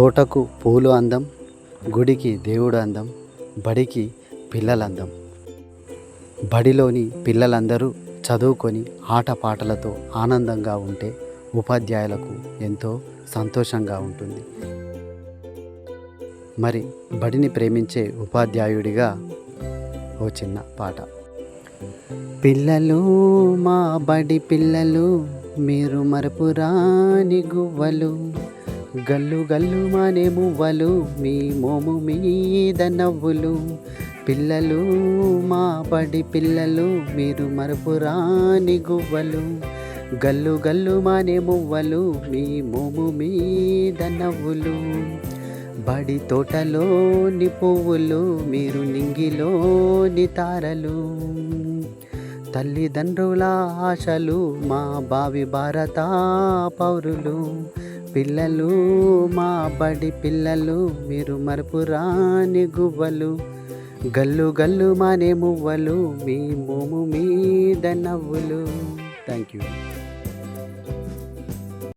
తోటకు పూలు అందం గుడికి దేవుడు అందం బడికి పిల్లలందం. బడిలోని పిల్లలందరూ చదువుకొని ఆటపాటలతో ఆనందంగా ఉంటే ఉపాధ్యాయులకు ఎంతో సంతోషంగా ఉంటుంది. మరి బడిని ప్రేమించే ఉపాధ్యాయుడిగా ఓ చిన్న పాట. పిల్లలు మా బడి పిల్లలు మీరు మరపురాని గువ్వలు గల్లు గల్లు మానే మువ్వలు మీ మోము మీద నవ్వులు. పిల్లలు మా బడి పిల్లలు మీరు మరపురాని గువ్వలు. గల్లు గల్లు మానే మువ్వలు మీ మోము మీద నవ్వులు. బడి తోటలోని పువ్వులు మీరు నింగిలోని తారలు. తల్లిదండ్రుల ఆశలు మా భావి భారత పౌరులు. పిల్లలు మా బడి పిల్లలు మీరు మరపురాని గువ్వలు. గల్లు గల్లు మానే మువ్వలు మీ మోము మీద నవ్వులు థ్యాంక్ యూ